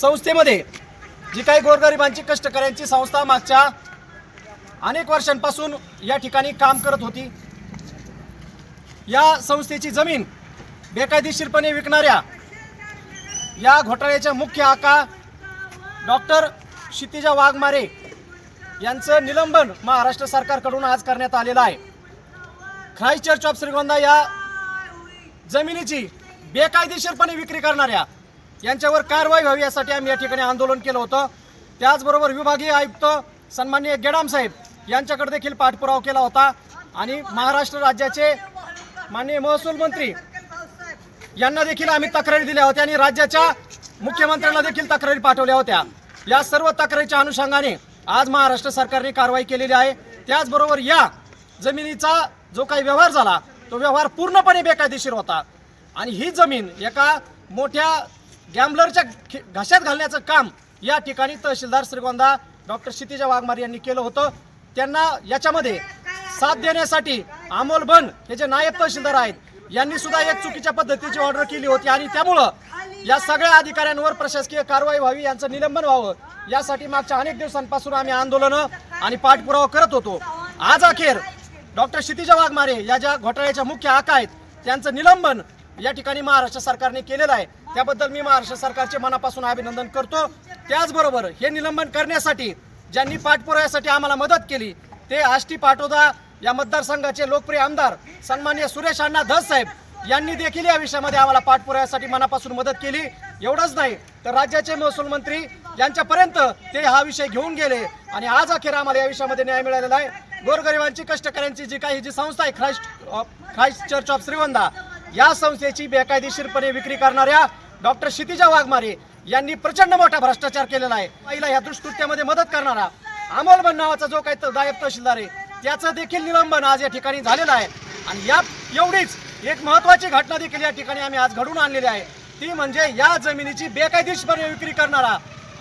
संस्थेमध्ये जी काही गोरगरिबांची कष्टकऱ्यांची संस्था मागच्या अनेक वर्षांपासून या ठिकाणी काम करत होती. या संस्थेची जमीन बेकायदेशीरपणे विकणाऱ्या या घोटाळ्याच्या मुख्य आका डॉक्टर क्षितिजा वाघमारे यांचं निलंबन महाराष्ट्र सरकारकडून आज करण्यात आलेलं आहे. ख्राईस्ट चर्च ऑफ श्रीगोंदा या जमिनीची बेकायदेशीरपणे विक्री करणाऱ्या यांच्यावर कारवाई व्हावी यासाठी आम्ही या ठिकाणी आंदोलन केलं होतं. त्याचबरोबर विभागीय आयुक्त सन्माननीय गेडाम साहेब यांच्याकडे देखील पाठपुरावा केला होता. आणि महाराष्ट्र राज्याचे माननीय महसूल मंत्री यांना देखील आम्ही तक्रारी दिल्या होत्या आणि राज्याच्या मुख्यमंत्र्यांना देखील तक्रारी पाठवल्या होत्या. या सर्व तक्रारीच्या अनुषंगाने आज महाराष्ट्र सरकारने कारवाई केलेली आहे. त्याचबरोबर या जमिनीचा जो काही व्यवहार झाला तो व्यवहार पूर्णपणे बेकायदेशीर होता. आणि ही जमीन एका मोठ्या गॅम्बलरच्या घशात घालण्याचं काम या ठिकाणी तहसीलदार श्रीगोंदा डॉक्टर क्षितिजा वाघमारे यांनी केलं होतं. त्यांना याच्यामध्ये साथ देण्यासाठी अमोल बन हे जे नायब तहसीलदार आहेत यांनी सुद्धा एक चुकीच्या पद्धतीची ऑर्डर केली होती आणि त्यामुळं या सगळ्या अधिकाऱ्यांवर प्रशासकीय कारवाई व्हावी यांचं निलंबन व्हावं यासाठी मागच्या अनेक दिवसांपासून आम्ही आंदोलनं आणि पाठपुरावा करत होतो. आज अखेर डॉक्टर क्षितिजा वाघमारे या ज्या घोटाळ्याच्या मुख्य आका आहेत त्यांचं निलंबन या ठिकाणी महाराष्ट्र सरकारने केलेलं आहे. त्याबद्दल मी महाराष्ट्र सरकारचे मनापासून अभिनंदन करतो. त्याचबरोबर हे निलंबन करण्यासाठी ज्यांनी पाठपुराव्यासाठी आम्हाला मदत केली ते आष्टी पाटोदा या मतदारसंघाचे लोकप्रिय आमदार सन्मान्य सुरेश अण्णा धस साहेब यांनी देखील या विषयामध्ये आम्हाला पाठपुराव्यासाठी मनापासून मदत केली. एवढंच नाही तर राज्याचे महसूल मंत्री यांच्यापर्यंत ते हा विषय घेऊन गेले आणि आज अखेर आम्हाला या विषयामध्ये न्याय मिळालेला आहे. गोरगरिबांची कष्टकऱ्यांची जी काही जी संस्था आहे Christ Christ Church of Shrivanda या संस्थेची बेकायदेशीरपणे विक्री करणाऱ्या डॉक्टर क्षितिजा वाघमारे यांनी प्रचंड मोठा भ्रष्टाचार केलेला आहे. पहिला या दुष्कृत्यामध्ये मदत करणारा अमोल बन नावाचा जो काही दायब तहसीलदार आहे त्याचं देखील निलंबन आज या ठिकाणी झालेलं आहे. आणि या एवढीच एक महत्वाची घटना देखील या ठिकाणी आम्ही आज घडून आणलेली आहे. ती म्हणजे या जमिनीची बेकायदेशीरपणे विक्री करणारा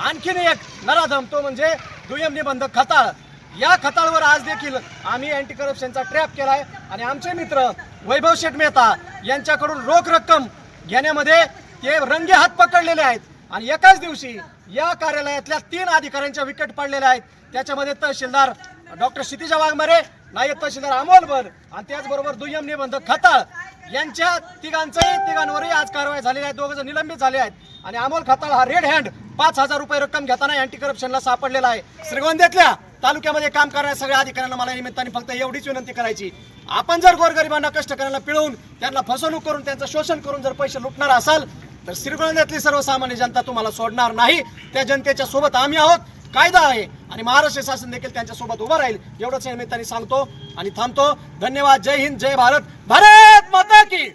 आणखीन एक नराधम तो म्हणजे दुय्यम निबंधक खताळ. या खताळवर आज देखील आम्ही अँटी करप्शनचा ट्रॅप केलाय. आणि आमचे मित्र वैभव शेठ मेहता यांच्याकडून रोख रक्कम घेण्यामध्ये ते रंगे हात पकडलेले आहेत. आणि एकाच दिवशी या कार्यालयातल्या तीन अधिकाऱ्यांच्या विकेट पडलेल्या आहेत. त्याच्यामध्ये तहसीलदार डॉक्टर क्षितिजा वाघमारे नायब तहसीलदार अमोल आणि त्याचबरोबर दुय्यम निबंधक खताळ यांच्या तिघांचंही तिघांवरही आज कारवाई झालेली आहे. दोघं जण निलंबित झाले आहेत. आणि अमोल खताळ हा रेड हँड पाच हजार रुपये रक्कम घेताना अँटी करप्शनला सापडलेला आहे. श्रीगोंद्यातल्या तालुक्यामध्ये काम करणाऱ्या सगळ्या अधिकाऱ्यांना मला निमित्ताने फक्त एवढीच विनंती करायची. आपण जर गोरगरिबांना कष्टकऱ्यांना पिळवून त्यांना फसवणूक करून त्यांचं शोषण करून जर पैसे लुटणार असाल तर श्रीगोंद्यातली सर्वसामान्य जनता तुम्हाला सोडणार नाही. त्या जनतेच्या सोबत आम्ही आहोत. कायदा आहे. आणि महाराष्ट्र शासन देखील त्यांच्यासोबत उभं राहील. एवढंच निमित्ताने सांगतो आणि थांबतो. धन्यवाद. जय हिंद. जय भारत. भारत माता की